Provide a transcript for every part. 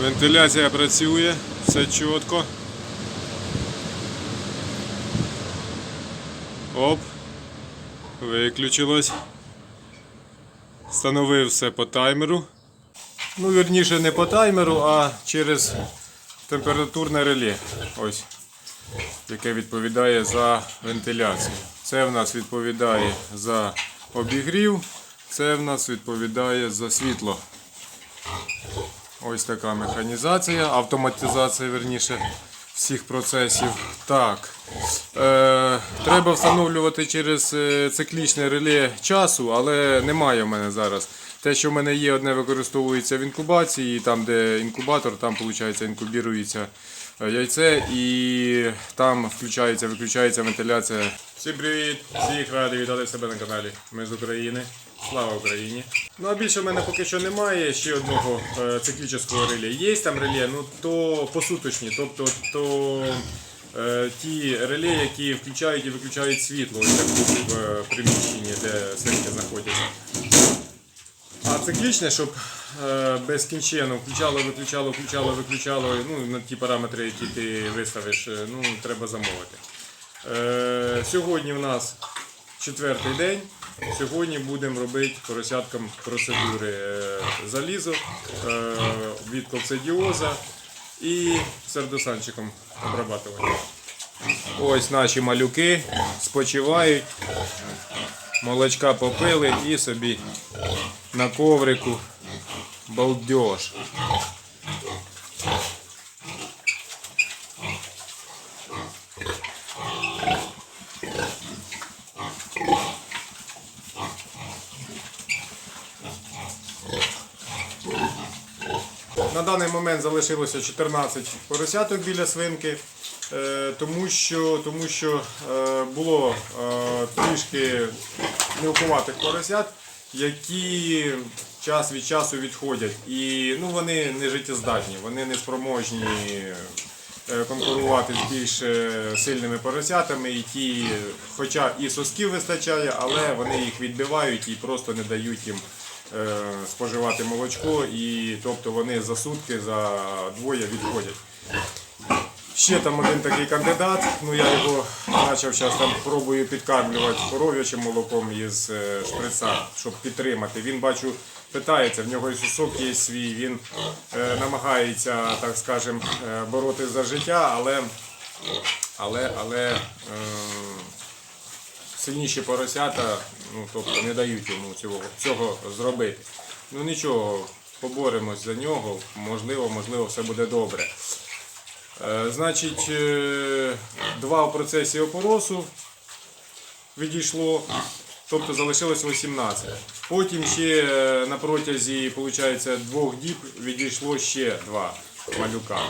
Вентиляція працює, все чітко. Оп. Виключилось. Встановив все по таймеру. Ну, вірніше, не по таймеру, а через температурне реле. Ось. Яке відповідає за вентиляцію. Це в нас відповідає за обігрів, це в нас відповідає за світло. Ось така механізація, автоматизація верніше всіх процесів. Так. Е, треба встановлювати через е, циклічне реле часу, але немає в мене зараз. Те, що в мене є, одне використовується в інкубації, там, де інкубатор, там виходить, інкубірується яйце і там включається, виключається вентиляція. Всім привіт! Всіх радий вітати себе на каналі. Ми з України. Слава Україні! Ну а більше в мене поки що немає ще одного е, циклічного реле. Є там реле, ну то посуточні, тобто то е, ті реле, які включають і виключають світло в е, приміщенні, де свинки знаходяться. А циклічне, щоб е, безкінченно включало, виключало, включало, виключало, ну, на ті параметри, які ти виставиш, е, ну, треба замовити. Е, сьогодні в нас четвертий день. Сьогодні будемо робити поросяткам процедури е, залізо е, від коксидіоза і сердосанчиком обрабатування. Ось наші малюки спочивають, молочка попили і собі на коврику балдеж. На даний момент залишилося 14 поросяток біля свинки, е, тому що, тому що е, було е, трішки мілкуватих поросят, які час від часу відходять. І ну, вони не життєздатні, вони не спроможні е, конкурувати з більш е, сильними поросятами, і ті, хоча і сосків вистачає, але вони їх відбивають і просто не дають їм е, споживати молочко, і тобто вони за сутки, за двоє відходять. Ще там один такий кандидат, ну я його почав зараз там пробую підкармлювати коров'ячим молоком із е, шприца, щоб підтримати. Він бачу, питається, в нього і сосок є свій, він е, намагається, так скажем, е, боротися за життя, але, але, але е, сильніші поросята ну, тобто не дають йому цього, цього зробити. Ну нічого, поборемось за нього, можливо, можливо, все буде добре. Е, Значить, е, два в процесі опоросу відійшло, тобто залишилось 18. Потім ще е, на протязі виходить, двох діб відійшло ще два малюка.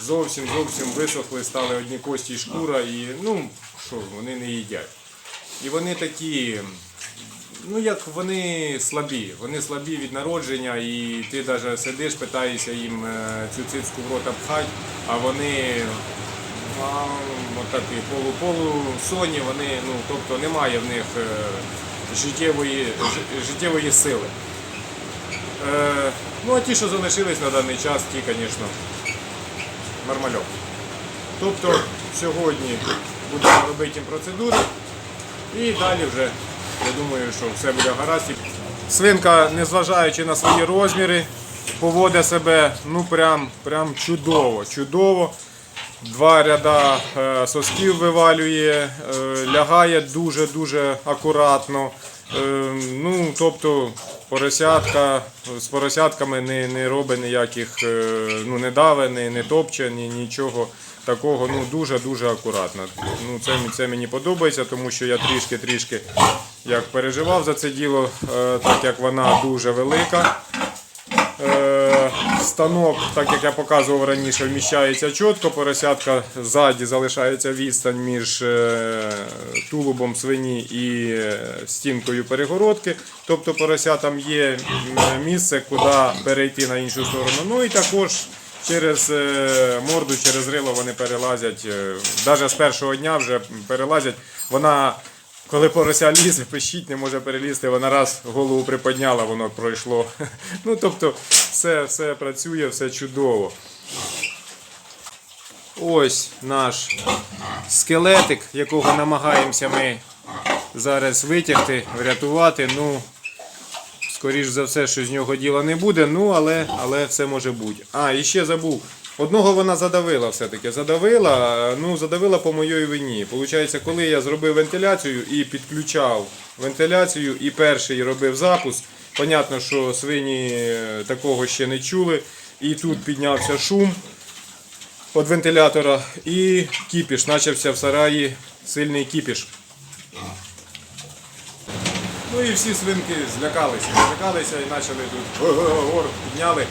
Зовсім зовсім висохли, стали одні кості і шкура, і ну що, вони не їдять. І вони такі, ну як вони слабі. Вони слабі від народження, і ти навіть сидиш, питаєшся їм е, цю цицьку в рота пхати, а вони а, отакі полу-полу соні, вони, ну, тобто немає в них е, життєвої, життєвої сили. Е, ну а ті, що залишились на даний час, ті, звісно, нормальок. Тобто сьогодні будемо робити їм процедури. І далі вже, я думаю, що все буде гаразд. Свинка, незважаючи на свої розміри, поводить себе ну прям, прям чудово, чудово. Два ряда е, сосків вивалює, е, лягає дуже-дуже акуратно. Е, ну, тобто поросятка з поросятками не, не робить ніяких, е, ну, не даве, не, не топче, ні, нічого такого. Ну, дуже-дуже акуратно. Ну, це, це мені подобається, тому що я трішки-трішки як переживав за це діло, е, так як вона дуже велика. Станок, так як я показував раніше, вміщається чітко, поросятка ззаді залишається відстань між е, тулубом свині і е, стінкою перегородки. Тобто поросятам є місце, куди перейти на іншу сторону. Ну і також через е, морду, через рило вони перелазять. Навіть з першого дня вже перелазять. Вона коли порося лізе, пищить, не може перелізти, вона раз голову приподняла, воно пройшло. Ну, тобто, все, все працює, все чудово. Ось наш скелетик, якого намагаємося ми зараз витягти, врятувати. Ну, скоріш за все, що з нього діла не буде, ну але, але все може бути. А, і ще забув. Одного вона задавила все-таки. Задавила, ну задавила по моїй вині. Получається, коли я зробив вентиляцію і підключав вентиляцію, і перший робив запуск. Понятно, що свині е, такого ще не чули. І тут піднявся шум від вентилятора і кіпіш. Почався в сараї сильний кіпіш. Ну і всі свинки злякалися, злякалися і почали тут гор підняли.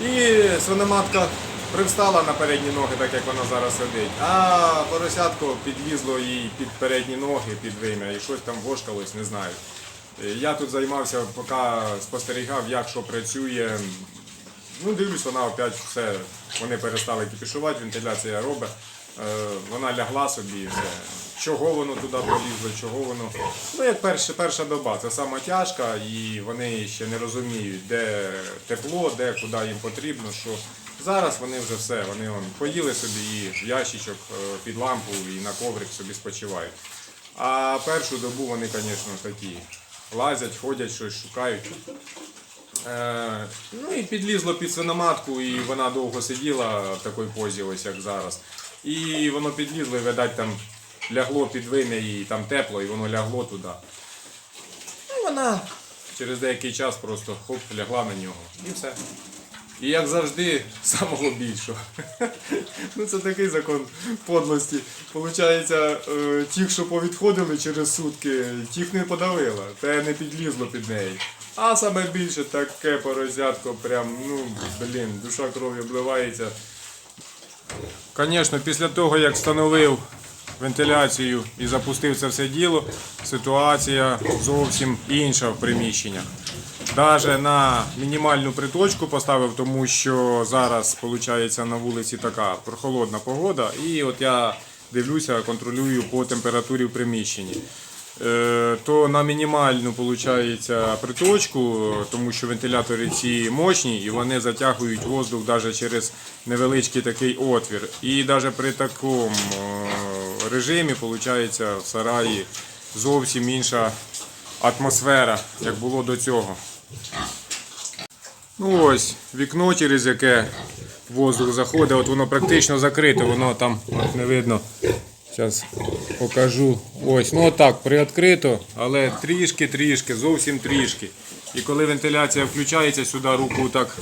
І свиноматка привстала на передні ноги, так як вона зараз сидить. А поросятко підлізло їй під передні ноги, під вим'я, і щось там вошкалось, не знаю. Е, Я тут займався, поки спостерігав, як що працює. Ну, дивлюсь, вона опять все. Вони перестали кипішувати, вентиляція робить. Е, Вона лягла собі і. Чого воно туди полізло, чого воно. Ну, як перша, перша доба, це сама тяжка, і вони ще не розуміють, де тепло, де куди їм потрібно. Що зараз вони вже все, вони вон, поїли собі і в ящичок е, під лампу і на коврик собі спочивають. А першу добу вони, звісно, такі лазять, ходять, щось шукають. Е, ну і підлізло під свиноматку, і вона довго сиділа в такій позі, ось як зараз. І воно підлізло, і видать, там лягло під вим'я, і там тепло, і воно лягло туди. І вона через деякий час просто хоп, лягла на нього. І все. І як завжди, самого більшого. ну це такий закон подлості. Получається, е, ті, що повідходили через сутки, тих не подавила, те не підлізло під неї. А саме більше таке поросятко, прям, ну, блін, душа кров'ю обливається. Звісно, після того, як встановив вентиляцію і запустив це все діло, ситуація зовсім інша в приміщеннях. Навіть на мінімальну приточку поставив, тому що зараз виходить на вулиці така прохолодна погода. І от я дивлюся, контролюю по температурі в приміщенні. Е, То на мінімальну виходить, приточку, тому що вентилятори ці мощні і вони затягують воздух навіть через невеличкий такий отвір. І навіть при такому е, режимі виходить, в сараї зовсім інша атмосфера, як було до цього. Ну ось, вікно, через яке воздух заходить, от воно практично закрите, воно там от не видно. Зараз покажу. Ось, ну отак, приоткрито, але трішки-трішки, зовсім трішки. І коли вентиляція включається, сюди руку так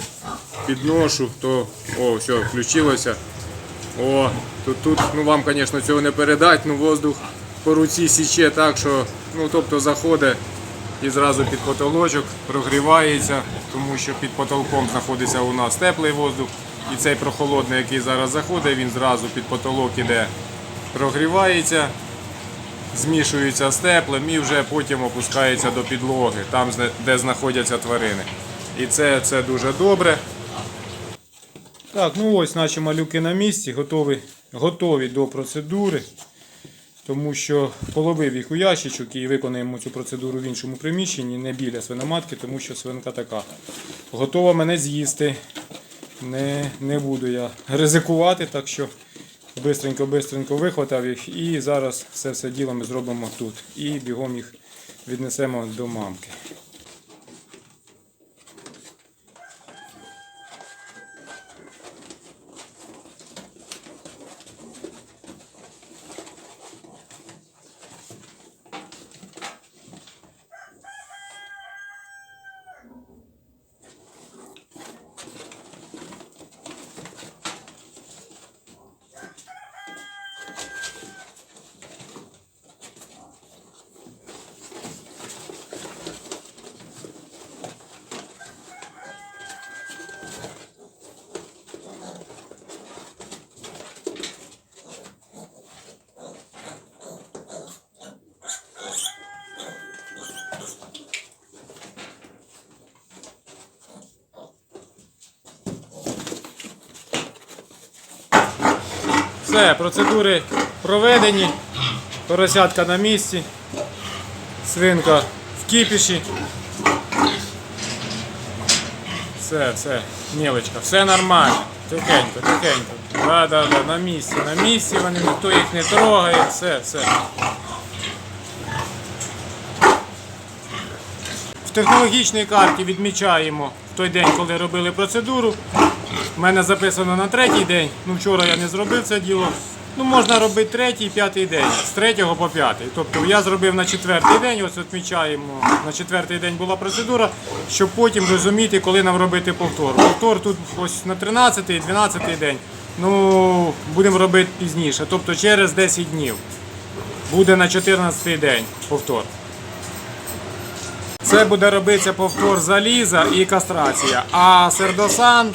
підношу, то о, все, включилося. О, тут, тут ну вам, звісно, цього не передати, ну воздух по руці січе так, що ну, тобто заходить і зразу під потолочок прогрівається, тому що під потолком знаходиться у нас теплий воздух. І цей прохолодний, який зараз заходить, він зразу під потолок іде, прогрівається, змішується з теплим і вже потім опускається до підлоги, там, де знаходяться тварини. І це, це дуже добре. Так, ну ось наші малюки на місці, готові, готові до процедури. Тому що половив їх у ящичок і виконаємо цю процедуру в іншому приміщенні, не біля свиноматки, тому що свинка така. Готова мене з'їсти. Не, не буду я ризикувати, так що бистренько-бистренько вихватав їх і зараз все все діло ми зробимо тут. І бігом їх віднесемо до мамки. Все, процедури проведені. Поросятка на місці. Свинка в кипіші. Все, все, мілочка, все нормально. Тихенько, тихенько. Да, да, да, на місці, на місці вони, ніхто їх не трогає, все, все. В технологічній карті відмічаємо в той день, коли робили процедуру. У мене записано на третій день. Ну вчора я не зробив це діло. Ну можна робити третій, п'ятий день, з третього по п'ятий. Тобто я зробив на четвертий день, ось відмічаємо, на четвертий день була процедура, щоб потім розуміти, коли нам робити повтор. Повтор тут ось на 13-й, 12-й день. Ну, будемо робити пізніше, тобто через 10 днів. Буде на 14-й день повтор. Це буде робитися повтор заліза і кастрація. А сердосан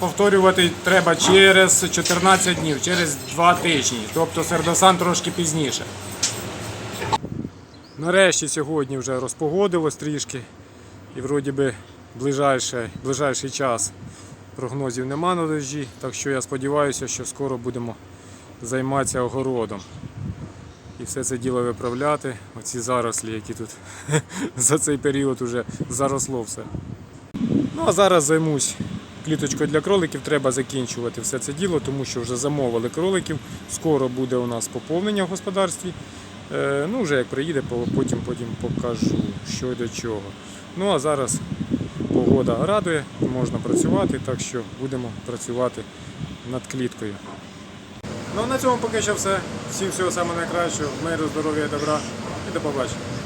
повторювати треба через 14 днів, через 2 тижні. Тобто сердосан трошки пізніше. Нарешті сьогодні вже розпогодилось трішки. І вроді би ближайший, ближайший час прогнозів нема на дощі. Так що я сподіваюся, що скоро будемо займатися огородом і все це діло виправляти. Оці зарослі, які тут за цей період вже заросло все. Ну а зараз займусь кліточкою для кроликів. Треба закінчувати все це діло, тому що вже замовили кроликів. Скоро буде у нас поповнення в господарстві. Е, ну, вже як приїде, потім, потім покажу, що до чого. Ну а зараз погода радує, можна працювати, так що будемо працювати над кліткою. Ну а на цьому поки що все. Всім всього самого найкращого, миру, здоров'я, добра і до побачення.